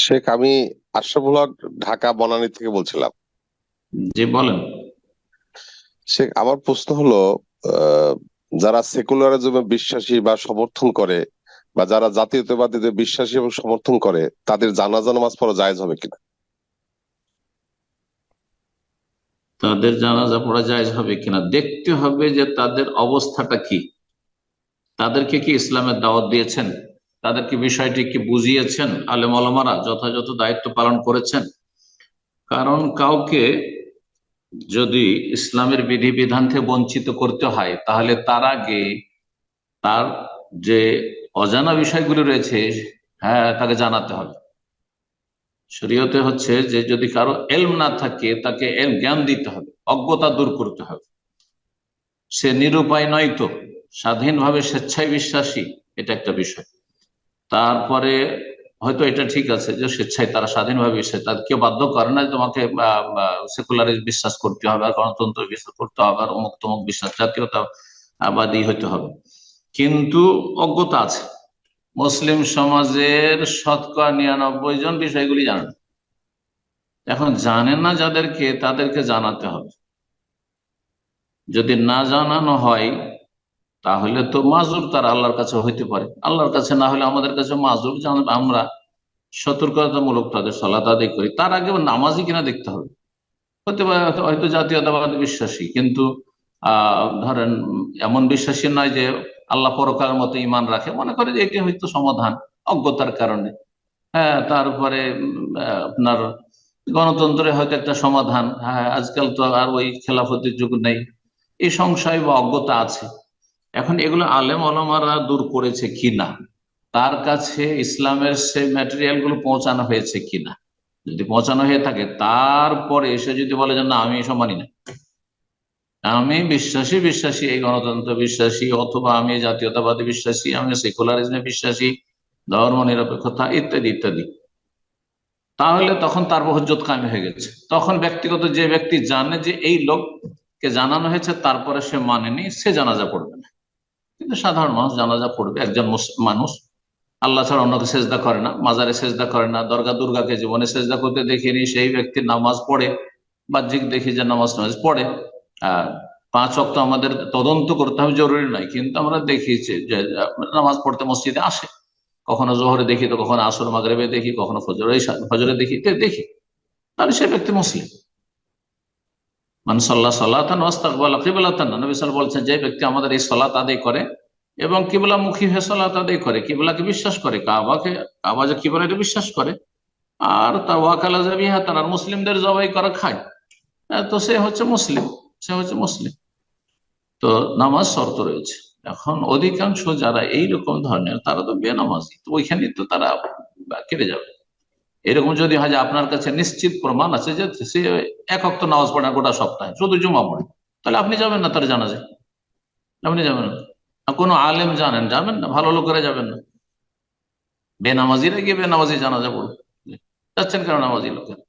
শেখ আমি আশরাফুল হক ঢাকা বনানী থেকে বলছিলাম। জি বলেন। শেখ আমার প্রশ্ন হলো আহ, যারা সেকুলারিজমে বিশ্বাসী বা সমর্থন করে বা যারা জাতীয়তাবাদীদের বিশ্বাসী এবং সমর্থন করে তাদের জানাজা নামাজ পড়া জায়েজ হবে কিনা? তাদের জানাজা পড়া জায়েজ হবে কিনা? দেখতে হবে যে তাদের অবস্থাটা কি। তাদেরকে কি ইসলামের দাওয়াত দিয়েছেন? তাদেরকে বিষয়টি কি বুঝিয়েছেন আলেম আলমারা যথাযথ দায়িত্ব পালন করেছেন। কারণ কাউকে যদি ইসলামের বিধিবিধান থেকে বঞ্চিত করতে হয়, তাহলে তার আগে তার যে অজানা বিষয়গুলো রয়েছে হ্যাঁ তাকে জানাতে হবে। শরীয়তে হচ্ছে যে যদি কারও এলম না থাকে, তাকে এলম জ্ঞান দিতে হবে, অজ্ঞতা দূর করতে হবে। সে নিরুপায় নয় তো, স্বাধীনভাবে স্বেচ্ছায় বিশ্বাসী, এটা একটা বিষয়। তারপরে হয়তো এটা ঠিক আছে যে স্বেচ্ছায় তারা স্বাধীনভাবে বিশ্বাস তাদের কেউ বাধ্য করে না তোমাকে সেকুলারে বিশ্বাস করতে হবে আর গণতন্ত্র বিশ্বাস করতে হবে আর অমুক তমুক বিশ্বাস, জাতীয়তাবাদী হতে হবে। কিন্তু অজ্ঞতা আছে। মুসলিম সমাজের শতকরা নিরানব্বই জন বিষয়গুলি জানেন। না। এখন জানে না যাদেরকে, তাদেরকে জানাতে হবে। যদি না জানানো হয় তাহলে তো মাজুর তার আল্লাহর কাছে হইতে পারে। আল্লাহর কাছে না হলে আমাদের কাছে মাজুর আমরা সতর্কতামূলক তাদের সলাত আদায় করি। তার আগে নামাজি কিনা দেখতে হবে। হতে পারে হয়তো- জাতীয়তাবাদ বিশ্বাসী, কিন্তু আহ ধরেন, এমন বিশ্বাসী নয় যে আল্লাহ পরকার মতো ইমান রাখে। মনে করে যে এটি হয়তো সমাধান অজ্ঞতার কারণে। হ্যাঁ তারপরে আপনার গণতন্ত্রে হয়তো একটা সমাধান। হ্যাঁ আজকাল তো আর ওই খেলাফতের যুগ নেই। এই সংশয় বা অজ্ঞতা আছে। এখন এগুলো আলেম আলমারা দূর করেছে কিনা? তার কাছে ইসলামের সে ম্যাটেরিয়ালগুলো পৌঁছানো হয়েছে কিনা? যদি পৌঁছানো হয়ে থাকে, তারপরে এসে যদি বলে যে, না, আমি এসব মানি না। আমি বিশ্বাসী বিশ্বাসী, এই গণতন্ত্র বিশ্বাসী, অথবা আমি জাতীয়তাবাদী বিশ্বাসী, আমি সেকুলারিজমে বিশ্বাসী, ধর্ম নিরপেক্ষতা, ইত্যাদি ইত্যাদি। তাহলে তখন তার হজ্জত কামে হয়ে গেছে। তখন ব্যক্তিগত যে ব্যক্তি জানে যে এই লোককে জানানো হয়েছে, তারপরে সে মানেনি, সে জানাজা পড়বে না। কিন্তু সাধারণ মানুষ জানাজা পড়বে, একজন মানুষ আল্লাহ ছাড়া অন্যকে সেজদা করে না, মাজারে সেজদা করে না, দর্গা দুর্গাকে জীবনে সেজদা করতে দেখিনি সেই ব্যক্তি নামাজ পড়ে, বাহ্যিক দেখি যে নামাজ নামাজ পড়ে। আহ পাঁচ অক্ত আমাদের তদন্ত করতে হবে জরুরি নয়, কিন্তু আমরা দেখিছি যে নামাজ পড়তে মসজিদে আসে। কখনো জোহরে দেখি তো কখনো আসর মাগরেবে দেখি, কখনো ফজরে ফজরে দেখি দেখি। তাহলে সে ব্যক্তি মুসলিম। বলছেন যে ব্যক্তি আমাদের এই সলাত আদায় করে এবং কিবলামুখী হয়ে সলাত আদায় করে কিবলাকে বিশ্বাস করে কাবাকে কাবা যে কিবলা এটা বিশ্বাস করে আর তার ওয়াকালা জাবিহা তার মুসলিমদের জবাই করা খায়। আহ, তো সে হচ্ছে মুসলিম সে হচ্ছে মুসলিম। তো নামাজ শর্ত রয়েছে। এখন অধিকাংশ যারা এইরকম ধরনের তারা তো বেনামাজি তো ওইখানে তো তারা কেটে যাবে। এরকম যদি হয় যে আপনার কাছে নিশ্চিত প্রমাণ আছে যে সে এক অক্ত নামাজ পড়ে না গোটা সপ্তাহে, শুধু জুমা পড়ে তাহলে আপনি যাবেন না তার জানা যায় আপনি যাবেন না। কোনো আলেম জানেন যাবেন না, ভালো লোকেরা যাবেন না। বেনামাজিরা গিয়ে বেনামাজি জানা যাব যাচ্ছেন কেন নামাজি লোকেরা?